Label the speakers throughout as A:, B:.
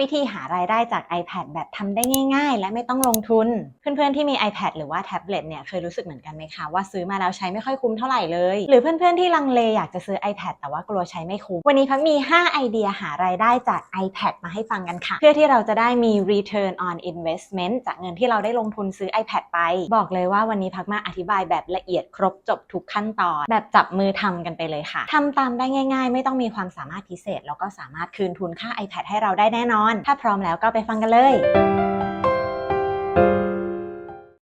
A: วิธีหารายได้จาก iPad แบบทำได้ง่าย ๆ และไม่ต้องลงทุน เพื่อนๆที่มี iPad หรือว่าแท็บเล็ตเนี่ยเคยรู้สึกเหมือนกันไหมคะว่าซื้อมาแล้วใช้ไม่ค่อยคุ้มเท่าไหร่เลย หรือเพื่อนๆที่ลังเลอยากจะซื้อ iPad แต่ว่ากลัวใช้ไม่คุ้ม วันนี้พักมี 5 ไอเดียหารายได้จาก iPad มาให้ฟังกันค่ะ เพื่อที่เราจะได้มี return on investment จากเงินที่เราได้ลงทุนซื้อ iPad ไป บอกเลยว่าวันนี้พักมาอธิบายแบบละเอียดครบจบทุกขั้นตอน แบบจับมือทำกันไปเลยค่ะทำตามได้ง่าย ๆ ไม่ต้องมีความสามารถพิเศษ แล้วก็สามารถคืนทุนค่า iPad ให้เราได้แน่นอนถ้าพร้อมแล้วก็ไปฟังกันเลย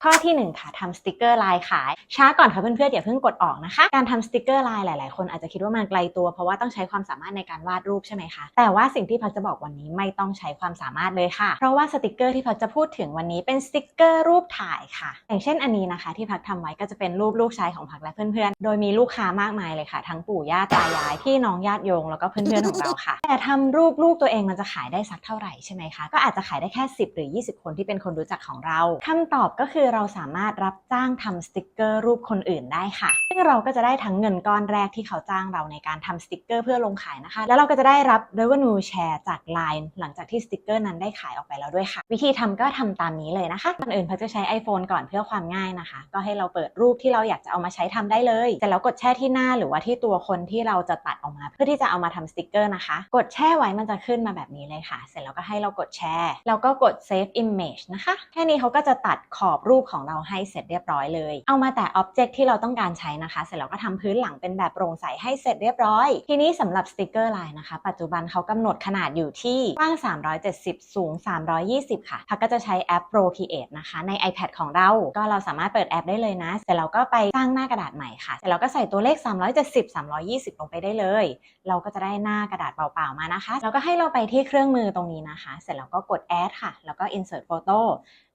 A: ข้อที่ 1 ค่ะทำสติกเกอร์ลายขาย ช้าก่อนค่ะเพื่อนๆอย่าเพิ่งกดออกนะคะ การทำสติกเกอร์ลายหลายๆ คนอาจจะคิดว่ามันไกลตัว เพราะว่าต้องใช้ความสามารถในการวาดรูปใช่ไหมคะ แต่ว่าสิ่งที่พักจะบอกวันนี้ไม่ต้องใช้ความสามารถเลยค่ะ เพราะว่าสติกเกอร์ที่พักจะพูดถึงวันนี้เป็นสติกเกอร์รูปถ่ายค่ะ อย่างเช่นอันนี้นะคะ ที่พักทำไว้ก็จะเป็นรูปลูกชายของพักและเพื่อนๆ โดยมีลูกค้ามากมายเลยค่ะ ทั้งปู่ย่าตายายพี่น้องญาติโยงแล้วก็เพื่อนๆของเราค่ะ แต่ทำรูปลูกตัวเองมันจะขายได้สักเท่าไหร่ใช่ไหมคะก็อาจจะขายได้แค่ 10 หรือ 20 คนที่เป็นคนรู้จักของเราคำตอบก็คือเราสามารถรับจ้างทำสติกเกอร์รูปคนอื่นได้ค่ะซึ่งเราก็จะได้ทั้งเงินก้อนแรกที่เขาจ้างเราในการทำสติกเกอร์เพื่อลงขายนะคะ แล้วเราก็จะได้รับ revenue share จาก Line หลังจากที่สติกเกอร์นั้นได้ขายออกไปแล้วด้วยค่ะ วิธีทำก็ทำตามนี้เลยนะคะก่อนอื่นพัชจะใช้ iPhone ก่อนเพื่อความง่ายนะคะ ก็ให้เราเปิดรูปที่เราอยากจะเอามาใช้ทำได้เลย แต่แล้วกดแช่ที่หน้าหรือว่าที่ตัวคนที่เราจะตัดออกมา เพื่อที่จะเอามาทำสติกเกอร์นะคะ กดแช่ไว้มันจะขึ้นมาแบบนี้เลยค่ะ เสร็จแล้วก็ให้เรากดแชร์แล้วก็กด save image นะคะ แค่นี้เขาก็จะตัดขอบรูปของเราให้เสร็จเรียบร้อยเลย เอามาแต่ object ที่เราต้องการใช้นะคะ เสร็จแล้วก็ทำพื้นหลังเป็นแบบโปร่งใสให้เสร็จเรียบร้อย ทีนี้สำหรับสติกเกอร์ลายนะคะ ปัจจุบันเขากำหนดขนาดอยู่ที่กว้าง 370 สูง 320 ค่ะพักก็จะใช้แอป Procreate นะคะ ใน iPad ของเรา ก็เราสามารถเปิดแอปได้เลยนะ เสร็จแล้วก็ไปสร้างหน้ากระดาษใหม่ค่ะ เสร็จแล้วก็ใส่ตัวเลข 370 320 ลงไปได้เลย เราก็จะได้หน้ากระดาษเปล่าๆมานะคะ แล้วก็ให้เราไปที่เครื่องมือตรงนี้นะคะ เสร็จแล้วก็กด add ค่ะ แล้วก็ insert photo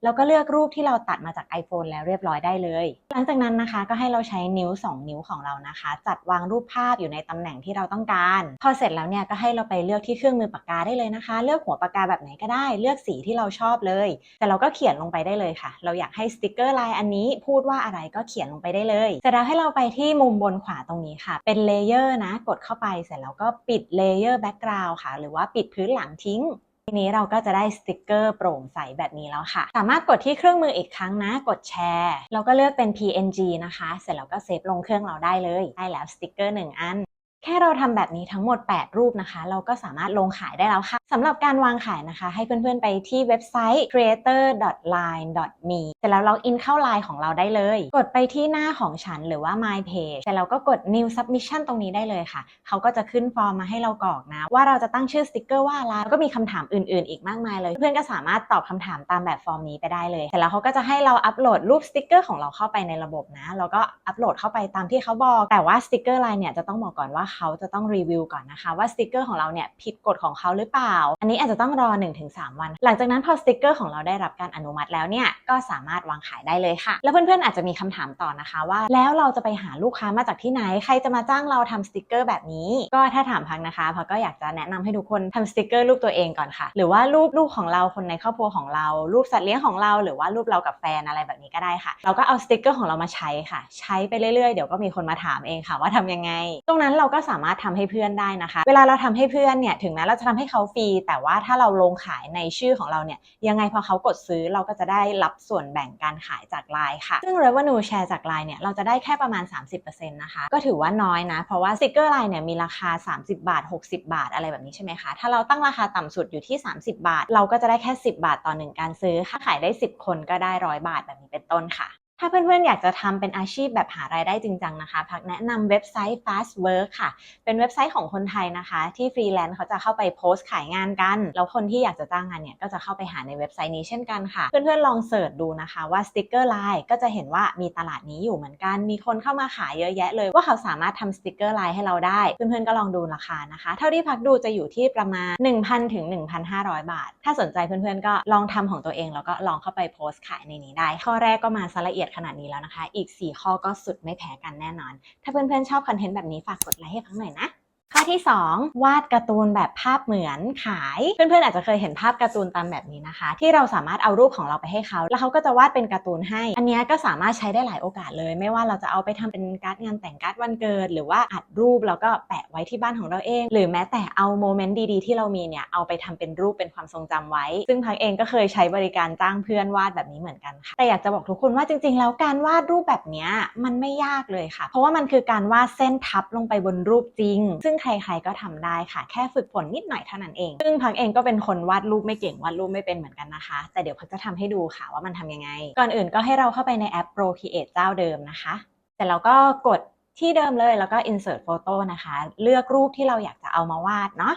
A: แล้วก็เลือกรูปที่เราตัดมาจาก iPhone แล้วเรียบร้อยได้เลย หลังจากนั้นนะคะก็ให้เราใช้นิ้ว 2 นิ้วของเรานะคะ จัดวางรูปภาพอยู่ในตำแหน่งที่เราต้องการ พอเสร็จแล้วเนี่ยก็ให้เราไปเลือกที่เครื่องมือปากกาได้เลยนะคะ เลือกหัวปากกาแบบไหนก็ได้ เลือกสีที่เราชอบเลย แต่เราก็เขียนลงไปได้เลยค่ะ เราอยากให้สติกเกอร์ลายอันนี้พูดว่าอะไรก็เขียนลงไปได้เลยเสร็จแล้วให้เราไปที่มุมบนขวาตรงนี้ค่ะ เป็นเลเยอร์นะ กดเข้าไปเสร็จแล้วก็ปิดเลเยอร์แบ็กกราวด์ค่ะ หรือว่าปิดพื้นหลังทิ้ง ทีนี้เราก็จะได้สติกเกอร์โปร่งใสแบบนี้แล้วค่ะ สามารถกดที่เครื่องมืออีกครั้งนะ กดแชร์ แล้วก็เลือกเป็น PNG นะคะ เสร็จแล้วก็เซฟลงเครื่องเราได้เลย ได้แล้วสติกเกอร์1อัน แค่เราทำแบบนี้ทั้งหมด 8 รูปนะคะ เราก็สามารถลงขายได้แล้วค่ะสำหรับการวางขายนะคะ ให้เพื่อนๆไปที่เว็บไซต์ creator.line.me เสร็จแล้วล็อกอินเข้า Line ของเราได้เลย กดไปที่หน้าของฉันหรือว่า my page เสร็จแล้วก็กด new submission ตรงนี้ได้เลยค่ะ เขาก็จะขึ้นฟอร์มมาให้เรากรอกนะ ว่าเราจะตั้งชื่อสติกเกอร์ว่าอะไรแล้วก็มีคำถามอื่นๆ อีกมากมายเลย เพื่อนๆก็สามารถตอบคำถามตามแบบฟอร์มนี้ไปได้เลย เสร็จแล้วเขาก็จะให้เราอัปโหลดรูปสติกเกอร์ของเราเข้าไปในระบบนะแล้วก็อัปโหลดเข้าไปตามที่เขาบอก แต่ว่าสติกเกอร์ไลน์เนี่ยจะต้องบอกก่อนว่าเขาจะต้องรีวิวก่อนนะคะว่าสติกเกอร์ของเราเนี่ยผิดกฎของเขาหรือเปล่าอันนี้อาจจะต้องรอ 1-3 วัน หลังจากนั้นพอสติกเกอร์ของเราได้รับการอนุมัติแล้วเนี่ยก็สามารถวางขายได้เลยค่ะ แล้วเพื่อนๆอาจจะมีคำถามต่อนะคะว่า แล้วเราจะไปหาลูกค้ามาจากที่ไหน ใครจะมาจ้างเราทำสติกเกอร์แบบนี้ ก็ถ้าถามพักนะคะพักก็อยากจะแนะนำให้ทุกคนทำสติกเกอร์รูปตัวเองก่อนค่ะ หรือว่ารูปลูกของเราคนในครอบครัวของเรา รูปสัตว์เลี้ยงของเรา หรือว่ารูปเรากับแฟนอะไรแบบนี้ก็ได้ค่ะ เราก็เอาสติกเกอร์ของเรามาใช้ค่ะ ใช้ไปเรื่อยๆ เดี๋ยวก็มีคนมาถามเองค่ะว่าทำยังไง ตรงนั้นเราก็สามารถทำให้เพื่อนได้นะคะ เวลาเราทำให้เพื่อนเนี่ย ถึงแม้เราจะทำให้เขาฟรีแต่ว่าถ้าเราลงขายในชื่อของเราเนี่ยยังไงพอเขากดซื้อเราก็จะได้รับส่วนแบ่งการขายจากไลน์ค่ะ ซึ่ง revenue share จากไลน์เนี่ยเราจะได้แค่ประมาณ 30%นะคะก็ถือว่าน้อยนะ เพราะว่าสติกเกอร์ไลน์เนี่ยมีราคา 30 บาท 60 บาท อะไรแบบนี้ใช่ไหมคะถ้าเราตั้งราคาต่ำสุดอยู่ที่ 30 บาท เราก็จะได้แค่ 10 บาทต่อหนึ่งการซื้อ ถ้าขายได้ 10 คนก็ได้ 100 บาทแบบนี้เป็นต้นค่ะ ถ้าเพื่อนๆ อยากจะทำเป็นอาชีพแบบหารายได้จริงจังนะคะ พักแนะนำเว็บไซต์ Fast Work ค่ะ เป็นเว็บไซต์ของคนไทยนะคะ ที่ฟรีแลนซ์เขาจะเข้าไปโพสต์ขายงานกัน แล้วคนที่อยากจะจ้างงานเนี่ยก็จะเข้าไปหาในเว็บไซต์นี้เช่นกันค่ะ เพื่อนๆ ลองเสิร์ชดูนะคะว่าสติกเกอร์ไลน์ก็จะเห็นว่ามีตลาดนี้อยู่เหมือนกัน มีคนเข้ามาขายเยอะแยะเลย ว่าเขาสามารถทำสติกเกอร์ไลน์ให้เราได้ เพื่อนๆ ก็ลองดูราคานะคะ เท่าที่พักดูจะอยู่ที่ประมาณ 1,000ถึง1,500 บาท ถ้าสนใจเพื่อนๆ ก็ลองทำของตัวเองแล้วก็ลองเข้าไปโพสต์ขายในนี้ได้ ข้อแรกก็มาซะละเอียดขนาดนี้แล้วนะคะ อีก 4 ข้อก็สุดไม่แพ้กันแน่นอน ถ้าเพื่อนๆชอบคอนเทนต์แบบนี้ฝากกดไลค์ให้พังหน่อยนะ ข้อที่ 2 วาดการ์ตูนแบบภาพเหมือนขาย เพื่อนๆอาจจะเคยเห็นภาพการ์ตูนตามแบบนี้นะคะ ที่เราสามารถเอารูปของเราไปให้เขา แล้วเขาก็จะวาดเป็นการ์ตูนให้ อันนี้ก็สามารถใช้ได้หลายโอกาสเลย ไม่ว่าเราจะเอาไปทำเป็นการ์ดงานแต่งการ์ดวันเกิด หรือว่าอัดรูปแล้วก็แปะไว้ที่บ้านของเราเอง หรือแม้แต่เอาโมเมนต์ดีๆที่เรามีเนี่ยเอาไปทำเป็นรูปเป็นความทรงจำไว้ ซึ่งพักเองก็เคยใช้บริการจ้างเพื่อนวาดแบบนี้เหมือนกันค่ะแต่อยากจะบอกทุกคนว่าจริง ๆ แล้วการวาดรูปแบบนี้มันไม่ยากเลยค่ะ เพราะว่ามันคือการวาดเส้นทับลงไปบนรูปจริง ซึ่งใครๆก็ทำได้ค่ะ แค่ฝึกฝนนิดหน่อยเท่านั้นเอง ซึ่งพังเองก็เป็นคนวาดรูปไม่เก่งวาดรูปไม่เป็นเหมือนกันนะคะ แต่เดี๋ยวพังจะทำให้ดูค่ะว่ามันทำยังไง ก่อนอื่นก็ให้เราเข้าไปในแอป Procreate เจ้าเดิมนะคะ แต่เราก็กดที่เดิมเลยแล้วก็ insert photo นะคะ เลือกรูปที่เราอยากจะเอามาวาดเนาะ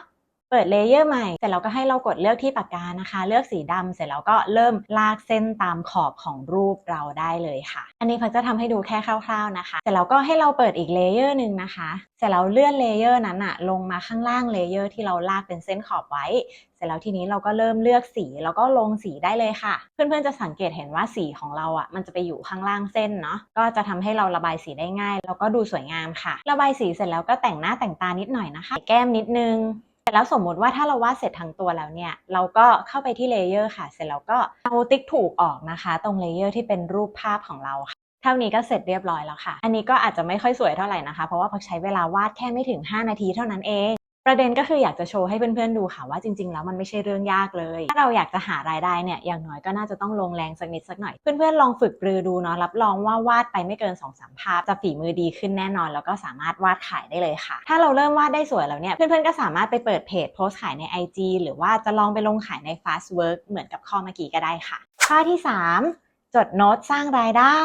A: เปิดเลเยอร์ใหม่ เสร็จแล้วก็ให้เรากดเลือกที่ปากกานะคะ เลือกสีดำเสร็จแล้วก็เริ่มลากเส้นตามขอบของรูปเราได้เลยค่ะ อันนี้พักจะทำให้ดูแค่คร่าวๆนะคะ เสร็จแล้วก็ให้เราเปิดอีกเลเยอร์หนึ่งนะคะ เสร็จแล้วเลื่อนเลเยอร์นั้นอะลงมาข้างล่างเลเยอร์ที่เราลากเป็นเส้นขอบไว้ เสร็จแล้วทีนี้เราก็เริ่มเลือกสีแล้วก็ลงสีได้เลยค่ะ เพื่อนๆจะสังเกตเห็นว่าสีของเราอะมันจะไปอยู่ข้างล่างเส้นเนาะ ก็จะทำให้เราระบายสีได้ง่าย แล้วก็ดูสวยงามค่ะ ระบายสีเสร็จแล้วก็แต่งหน้าแต่งตานิดหน่อยนะคะ แก้มนิดนึง ร็จแล้วสมมุติว่าถ้าเราวาดเสร็จทั้งตัวแล้วเนี่ย เราก็เข้าไปที่เลเยอร์ค่ะ เสร็จแล้วก็เอาติ๊กถูกออกนะคะ ตรงเลเยอร์ที่เป็นรูปภาพของเราค่ะเท่านี้ก็เสร็จเรียบร้อยแล้วค่ะ อันนี้ก็อาจจะไม่ค่อยสวยเท่าไหร่นะคะ เพราะว่าพักใช้เวลาวาดแค่ไม่ถึง 5 นาทีเท่านั้นเอง ประเด็นก็คืออยากจะโชว์ให้เพื่อนๆดูค่ะว่าจริงๆ แล้วมันไม่ใช่เรื่องยากเลย ถ้าเราอยากจะหารายได้เนี่ยอย่างน้อยก็น่าจะต้องลงแรงสักนิดสักหน่อย เพื่อนๆลองฝึกปรือดูเนาะรับรองว่าวาดไปไม่เกิน2อสภาพ จะฝีมือดีขึ้นแน่นอน แล้วก็สามารถวาดขายได้เลยค่ะ ถ้าเราเริ่มวาดได้สวยแล้วเนี่ยเพื่อนๆก็สามารถไปเปิดเพจโพสขายใน IG หรือว่าจะลองไปลงขายใน Fast Work เหมือนกับข้อเมื่อกี้ก็ได้ค่ะ ข้อที่ 3 จดโน้ตสร้างรายได้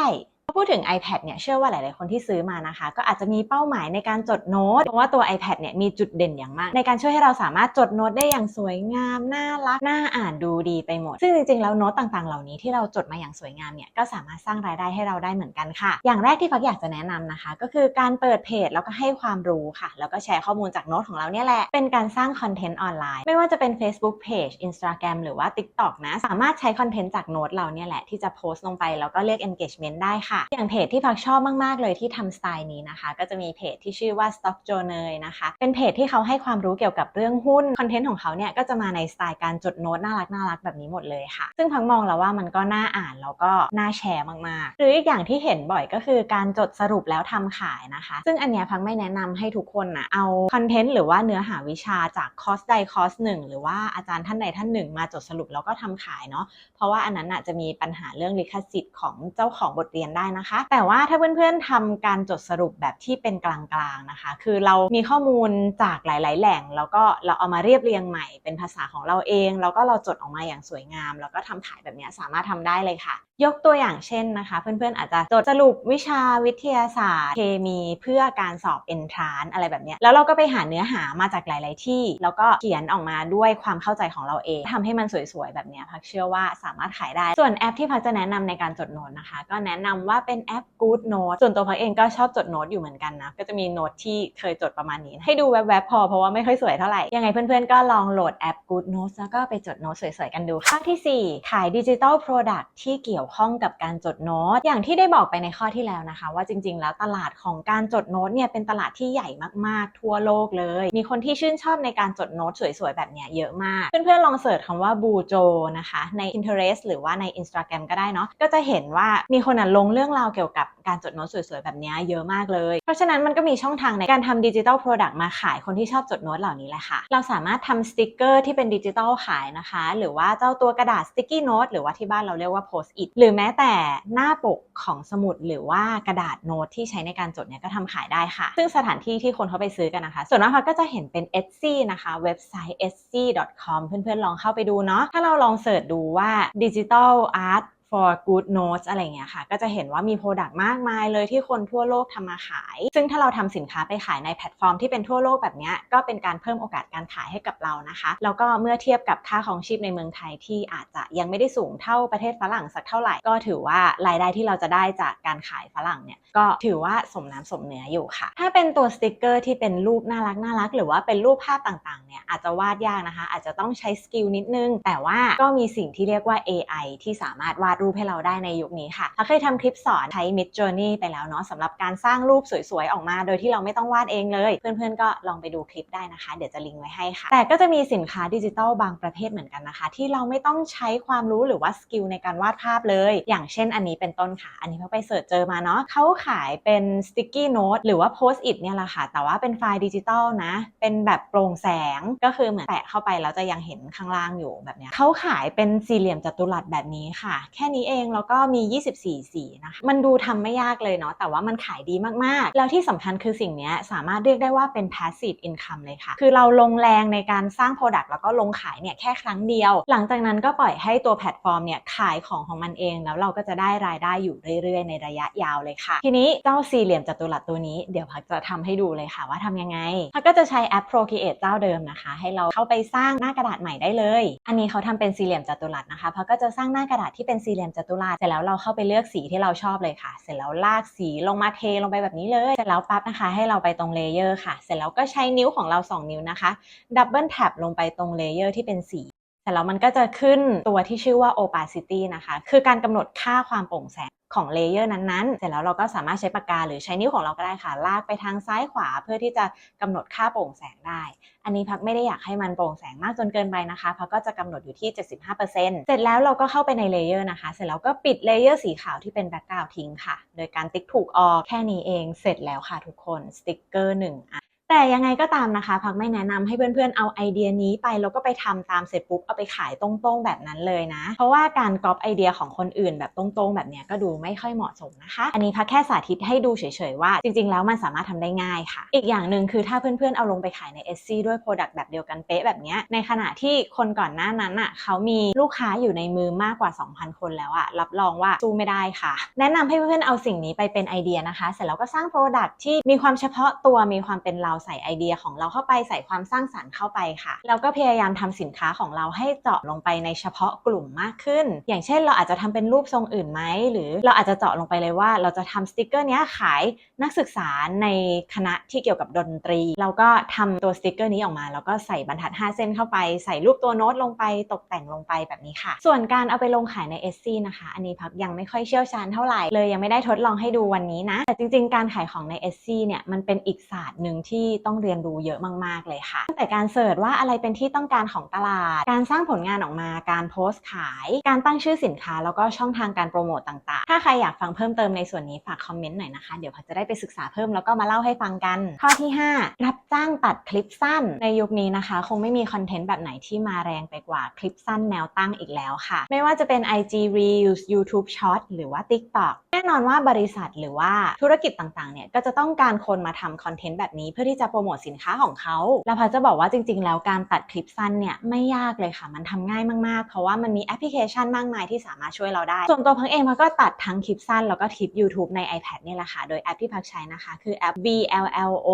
A: พูดถึง iPad เนี่ยเชื่อว่าหลาย ๆ คนที่ซื้อมานะคะ ก็อาจจะมีเป้าหมายในการจดโน้ต เพราะว่าตัว iPad เนี่ยมีจุดเด่นอย่างมาก ในการช่วยให้เราสามารถจดโน้ตได้อย่างสวยงาม น่ารัก น่าอ่านดูดีไปหมด ซึ่งจริง ๆ แล้วโน้ตต่าง ๆ เหล่านี้ที่เราจดมาอย่างสวยงามเนี่ยก็สามารถสร้างรายได้ให้เราได้เหมือนกันค่ะ อย่างแรกที่ฟักอยากจะแนะนำนะคะ ก็คือการเปิดเพจแล้วก็ให้ความรู้ค่ะ แล้วก็แชร์ข้อมูลจากโน้ตของเราเนี่ยแหละ เป็นการสร้างคอนเทนต์ออนไลน์ ไม่ว่าจะเป็น Facebook Page Instagram หรือว่า TikTok นะ สามารถใช้คอนเทนต์จากโน้ตเราเนี่ยแหละที่จะโพสต์ลงไปแล้วก็เรียก engagement ได้ค่ะอย่างเพจที่ฟักชอบมากๆเลยที่ทำสไตล์นี้นะคะ ก็จะมีเพจที่ชื่อว่า Stock j o n e r นะคะ เป็นเพจที่เขาให้ความรู้เกี่ยวกับเรื่องหุ้น คอนเทนต์ของเขาเนี่ยก็จะมาในสไตล์การจดโน้ตน่ารักน่ารักแบบนี้หมดเลยค่ะ ซึ่งพังมองแล้วว่ามันก็น่าอ่านแล้วก็น่าแชร์มากๆ หรืออีกอย่างที่เห็นบ่อยก็คือการจดสรุปแล้วทำขายนะคะ ซึ่งอันเนี้ยพังไม่แนะนำให้ทุกคนนะเอาคอนเทนต์หรือว่าเนื้อหาวิชาจากคอร์สใดคอร์สหนึ่งหรือว่าอาจารย์ท่านใดท่านหนึ่ง มาจดสรุปแล้วก็ทำขายเนาะเพราะว่าอันนั้นน่ะจะมีปัญหาเรื่องลิขสิทธิ์ของเจ้าของบทเรียนได้นะคะ แต่ว่าถ้าเพื่อนๆทำการจดสรุปแบบที่เป็นกลางๆนะคะ คือเรามีข้อมูลจากหลาย ๆ แหล่ง แล้วก็เราเอามาเรียบเรียงใหม่เป็นภาษาของเราเอง แล้วก็เราจดออกมาอย่างสวยงาม แล้วก็ทำขายแบบนี้สามารถทำได้เลยค่ะ ยกตัวอย่างเช่นนะคะ เพื่อนๆอาจจะจดสรุปวิชาวิทยาศาสตร์ เคมีเพื่อการสอบ entrance อะไรแบบนี้แล้วเราก็ไปหาเนื้อหามาจากหลาย ๆ ที่ แล้วก็เขียนออกมาด้วยความเข้าใจของเราเองทำให้มันสวย ๆ แบบนี้พักเชื่อว่าสามารถขายได้ ส่วนแอปที่พักจะแนะนำในการจดโน้ตนะคะ ก็แนะนำว่าเป็นแอป Good Note ส่วนตัวพักเองก็ชอบจดโน้ตอยู่เหมือนกันนะก็จะมีโน้ตที่เคยจดประมาณนี้ ให้ดูแวบๆพอเพราะว่าไม่ค่อยสวยเท่าไหร่ยังไงเพื่อนๆก็ลองโหลดแอป Good Notes แล้วก็ไปจดโน้ตสวย ๆ กันดูข้อทีสี่4 ขายดิจิทัลโปรดักที่เกี่ยวข้องกับการจดโน้ต อย่างที่ได้บอกไปในข้อที่แล้วนะคะ ว่าจริง ๆ แล้วตลาดของการจดโน้ตเนี่ยเป็นตลาดที่ใหญ่มากๆ ทั่วโลกเลย มีคนที่ชื่นชอบในการจดโน้ตสวยๆ แบบเนี้ยเยอะมาก เพื่อนๆลองเสิร์ชคำว่าบูโจนะคะใน Pinterest หรือว่าใน Instagram ก็ได้เนาะก็จะเห็นว่ามีคนอะลงเรื่องราวเกี่ยวกับการจดโน้ตสวยๆ แบบนี้เยอะมากเลย เพราะฉะนั้นมันก็มีช่องทางในการทำดิจิทัลโปรดักต์มาขายคนที่ชอบจดโน้ตเหล่านี้แหละค่ะ เราสามารถทำสติกเกอร์ที่เป็นดิจิทัลขายนะคะ หรือว่าเจ้าตัวกระดาษสติกกี้โน้ตหรือว่าที่บ้านเราเรียกว่าโพสต์อิทหรือแม้แต่หน้าปกของสมุดหรือว่ากระดาษโน้ตที่ใช้ในการจดเนี่ยก็ทำขายได้ค่ะ ซึ่งสถานที่ที่คนเขาไปซื้อกันนะคะ ส่วนมากเขาก็จะเห็นเป็น Etsy นะคะเว็บไซต์ etsy.com เพื่อนๆลองเข้าไปดูเนาะถ้าเราลองเสิร์ชดูว่า digital art for good notes อะไรเงี้ยค่ะ ก็จะเห็นว่ามีโปรดักต์มากมายเลยที่คนทั่วโลกทำมาขาย ซึ่งถ้าเราทำสินค้าไปขายในแพลตฟอร์มที่เป็นทั่วโลกแบบนี้ก็เป็นการเพิ่มโอกาสการขายให้กับเรานะคะ แล้วก็เมื่อเทียบกับค่าของชีพในเมืองไทยที่อาจจะยังไม่ได้สูงเท่าประเทศฝรั่งสักเท่าไหร่ ก็ถือว่ารายได้ที่เราจะได้จากการขายฝรั่งเนี่ยก็ถือว่าสมน้ำสมเนื้ออยู่ค่ะ ถ้าเป็นตัวสติกเกอร์ที่เป็นรูปน่ารักน่ารักหรือว่าเป็นรูปภาพต่างๆเนี่ยอาจจะวาดยากนะคะ อาจจะต้องใช้สกิลนิดนึง แต่ว่าก็มีสิ่งที่เรียกว่า AI ที่สามารถวาดดรูปให้เราได้ในยุคนี้ค่ะพักเคยทำคลิปสอนใช้ Mid Journey ไปแล้วเนาะสำหรับการสร้างรูปสวยๆ ออกมาโดยที่เราไม่ต้องวาดเองเลย เพื่อนๆก็ลองไปดูคลิปได้นะคะ เดี๋ยวจะลิงก์ไว้ให้ค่ะ แต่ก็จะมีสินค้าดิจิทัลบางประเภทเหมือนกันนะคะ ที่เราไม่ต้องใช้ความรู้หรือว่าสกิลในการวาดภาพเลย อย่างเช่นอันนี้เป็นต้นค่ะ อันนี้เพิ่งไปเสิร์ชเจอมาเนาะเขาขายเป็น sticky note หรือว่า post it เนี่ยแหละค่ะ แต่ว่าเป็นไฟล์ดิจิตอลนะ เป็นแบบโปร่งแสงก็คือเหมือนแปะเข้าไปแล้วจะยังเห็นข้างล่างอยู่แบบเนี้ยเขาขายเป็นสี่เหลี่ยมจัตุรัสแบบนี้ค่ะ แค่นี้เอง แล้วก็มี 24 สีนะคะมันดูทำไม่ยากเลยเนาะแต่ว่ามันขายดีมากๆ แล้วที่สำคัญคือสิ่งนี้สามารถเรียกได้ว่าเป็น passive income เลยค่ะ คือเราลงแรงในการสร้าง product แล้วก็ลงขายเนี่ยแค่ครั้งเดียว หลังจากนั้นก็ปล่อยให้ตัวแพลตฟอร์มเนี่ยขายของของมันเอง แล้วเราก็จะได้รายได้อยู่เรื่อยๆ ในระยะยาวเลยค่ะ ทีนี้เจ้าสี่เหลี่ยมจัตุรัสตัวนี้เดี๋ยวพักจะทำให้ดูเลยค่ะว่าทำยังไงพักก็จะใช้แอป Procreate เจ้าเดิมนะคะ ให้เราเข้าไปสร้างหน้ากระดาษใหม่ได้เลย อันนี้เขาทำเป็นสี่เหลี่ยมจัตุรัสนะคะพักก็จะสร้างหน้ากระดาษที่เป็นสีเหลี่ยมจัตุรัสเสร็จแล้วเราเข้าไปเลือกสีที่เราชอบเลยค่ะ เสร็จแล้วลากสีลงมาเทลงไปแบบนี้เลยเสร็จแล้วปั๊บนะคะ ให้เราไปตรงเลเยอร์ค่ะ เสร็จแล้วก็ใช้นิ้วของเรา 2 นิ้วนะคะดับเบิลแท็บลงไปตรงเลเยอร์ที่เป็นสีเสร็จแล้วมันก็จะขึ้นตัวที่ชื่อว่า opacity นะคะ คือการกำหนดค่าความโปร่งแสง ของเลเยอร์นั้นๆ เสร็จแล้วเราก็สามารถใช้ปากกาหรือใช้นิ้วของเราก็ได้ค่ะ ลากไปทางซ้ายขวาเพื่อที่จะกำหนดค่าโปร่งแสงได้ อันนี้พักไม่ได้อยากให้มันโปร่งแสงมากจนเกินไปนะคะ พักก็จะกำหนดอยู่ที่ 75%เสร็จแล้วเราก็เข้าไปในเลเยอร์นะคะ เสร็จแล้วก็ปิดเลเยอร์สีขาวที่เป็นแบ็กกราวด์ทิ้งค่ะ โดยการติ๊กถูกออกแค่นี้เอง เสร็จแล้วค่ะทุกคน สติ๊กเกอร์หนึ่งอัน แต่ยังไงก็ตามนะคะ พักไม่แนะนำให้เพื่อนๆ เอาไอเดียนี้ไปแล้วก็ไปทำตามเสร็จปุ๊บเอาไปขายตรงๆแบบนั้นเลยนะ เพราะว่าการก๊อปไอเดียของคนอื่นแบบตรงๆ แบบเนี้ยก็ดูไม่ค่อยเหมาะสมนะคะ อันนี้พักแค่สาธิตให้ดูเฉยๆว่า จริงๆ แล้วมันสามารถทำได้ง่ายค่ะ อีกอย่างหนึ่งคือถ้าเพื่อนๆ เอาลงไปขายใน Etsy ด้วย Product แบบเดียวกันเป๊ะแบบเนี้ยในขณะที่คนก่อนหน้านั้นอะเขามีลูกค้าอยู่ในมือมากกว่า 2,000 คนแล้วอะรับรองว่าสู้ไม่ได้ค่ะ แนะนำให้เพื่อนๆเอาสิ่งนี้ไปเป็นไอเดียนะคะ เสร็จแล้วก็สร้าง Product ที่มีความเฉพาะตัวมีความเป็นเราใส่ไอเดียของเราเข้าไปใส่ความสร้างสรรค์เข้าไปค่ะ แล้วก็พยายามทำสินค้าของเราให้เจาะลงไปในเฉพาะกลุ่มมากขึ้น อย่างเช่นเราอาจจะทำเป็นรูปทรงอื่นไหมหรือเราอาจจะเจาะลงไปเลยว่า เราจะทำสติกเกอร์นี้ขายนักศึกษาในคณะที่เกี่ยวกับดนตรี เราก็ทำตัวสติกเกอร์นี้ออกมา แล้วก็ใส่บรรทัด 5 เส้นเข้าไป ใส่รูปตัวโน้ตลงไปตกแต่งลงไปแบบนี้ค่ะ ส่วนการเอาไปลงขายใน Etsy นะคะ อันนี้พักยังไม่ค่อยเชี่ยวชาญเท่าไหร่เลยยังไม่ได้ทดลองให้ดูวันนี้นะแต่จริง ๆ การขายของใน Etsy เนี่ยมันเป็นอีกศาสตร์หนึ่งที่ต้องเรียนรู้เยอะมาก ๆ เลยค่ะ ตั้งแต่การเสิร์ชว่าอะไรเป็นที่ต้องการของตลาด การสร้างผลงานออกมา การโพสต์ขาย การตั้งชื่อสินค้า แล้วก็ช่องทางการโปรโมตต่าง ๆ ถ้าใครอยากฟังเพิ่มเติมในส่วนนี้ฝากคอมเมนต์หน่อยนะคะ เดี๋ยวพักจะได้ไปศึกษาเพิ่มแล้วก็มาเล่าให้ฟังกัน ข้อที่ 5 รับจ้างตัดคลิปสั้น ในยุคนี้นะคะ คงไม่มีคอนเทนต์แบบไหนที่มาแรงไปกว่าคลิปสั้นแนวตั้งอีกแล้วค่ะ ไม่ว่าจะเป็น IG Reels YouTube Short หรือว่า TikTok แน่นอนว่าบริษัทหรือว่าธุรกิจต่าง ๆ เนี่ยก็จะต้องการคนมาทำคอนเทนต์แบบนี้เพื่อที่จะโปรโมทสินค้าของเขาแล้วพักจะบอกว่าจริง ๆ แล้วการตัดคลิปสั้นเนี่ยไม่ยากเลยค่ะ มันทำง่ายมากๆ เพราะว่ามันมีแอปพลิเคชันมากมายที่สามารถช่วยเราได้ ส่วนตัวพักเองพักก็ตัดทั้งคลิปสั้นแล้วก็คลิป YouTube ใน iPad เนี่ยแหละค่ะ โดยแอปที่พักใช้นะคะ คือแอป VLLO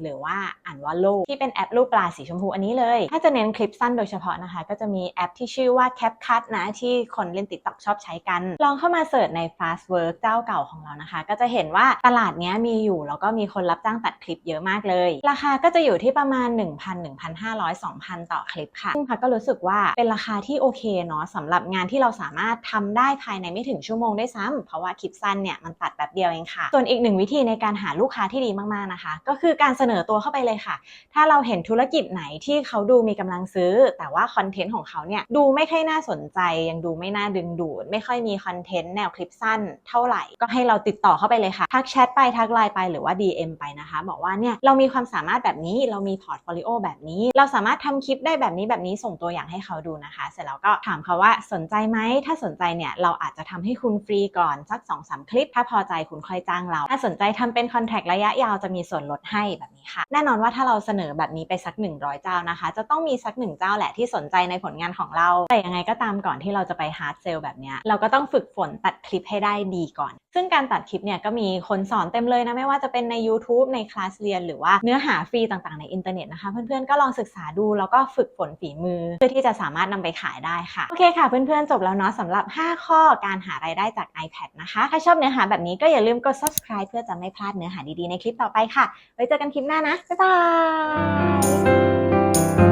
A: หรือว่าอ่านว่าโลที่เป็นแอปรูปปลาสีชมพูอันนี้เลย ถ้าจะเน้นคลิปสั้นโดยเฉพาะนะคะ ก็จะมีแอปที่ชื่อว่า CapCut นะที่คนเล่น TikTok ชอบใช้กัน ลองเข้ามาเสิร์ชใน Fastwork เจ้าเก่าของเรานะคะ ก็จะเห็นว่าตลาดนี้มีอยู่แล้วก็มีคนรับจ้างตัดคลิปเยอะมากเลยราคาก็จะอยู่ที่ประมาณ 1,000 1,500 2,000 ต่อคลิปค่ะซึ่งพักก็รู้สึกว่าเป็นราคาที่โอเคเนาะสำหรับงานที่เราสามารถทำได้ภายในไม่ถึงชั่วโมงได้ซ้ำเพราะว่าคลิปสั้นเนี่ยมันตัดแบบเดียวเองค่ะ ส่วนอีกหนึ่งวิธีในการหาลูกค้าที่ดีมากๆนะคะ ก็คือการเสนอตัวเข้าไปเลยค่ะ ถ้าเราเห็นธุรกิจไหนที่เขาดูมีกำลังซื้อ แต่ว่าคอนเทนต์ของเขาเนี่ยดูไม่ค่อยน่าสนใจ ยังดูไม่น่าดึงดูด ไม่ค่อยมีคอนเทนต์แนวคลิปสั้นเท่าไหร่ ก็ให้เราติดต่อเข้าไปเลยค่ะทักแชทไปทักไลน์ไปหรือว่า DM ไปนะคะ บอกว่าเนี่ยเรามีความสามารถแบบนี้ เรามีพอร์ตโฟลิโอแบบนี้ เราสามารถทำคลิปได้แบบนี้แบบนี้ส่งตัวอย่างให้เขาดูนะคะ เสร็จแล้วก็ถามเขาว่าสนใจไหม ถ้าสนใจเนี่ยเราอาจจะทำให้คุณฟรีก่อนสัก2อสคลิป ถ้าพอใจคุณค่อยจ้างเรา ถ้าสนใจทำเป็นคอนแทคระยะยาวจะมีส่วนลดให้แบบนี้ค่ะ แน่นอนว่าถ้าเราเสนอแบบนี้ไปสัก 100 เจ้านะคะ จะต้องมีสักหนึ่งเจ้าแหละที่สนใจในผลงานของเรา แต่ยังไงก็ตามก่อนที่เราจะไปฮาร์ดเซลแบบนี้เราก็ต้องฝึกฝนตัดคลิปให้ได้ดีก่อน ซึ่งการตัดคลิปเนี่ยก็มีคนสอนเต็มเลยนะไม่ว่าจะเป็นใน YouTube ในคลาสเรียนหรือว่าเนื้อหาฟรีต่างๆในอินเทอร์เน็ตนะคะ เพื่อนๆก็ลองศึกษาดูแล้วก็ฝึกฝนฝีมือ เพื่อที่จะสามารถนำไปขายได้ค่ะ โอเคค่ะเพื่อนๆจบแล้วเนาะสำหรับ 5 ข้อการหารายได้จาก iPad นะคะ ถ้าชอบเนื้อหาแบบนี้ก็อย่าลืมกด subscribe เพื่อจะไม่พลาดเนื้อหาดีๆในคลิปต่อไปค่ะ ไว้เจอกันคลิปหน้านะบ๊ายบาย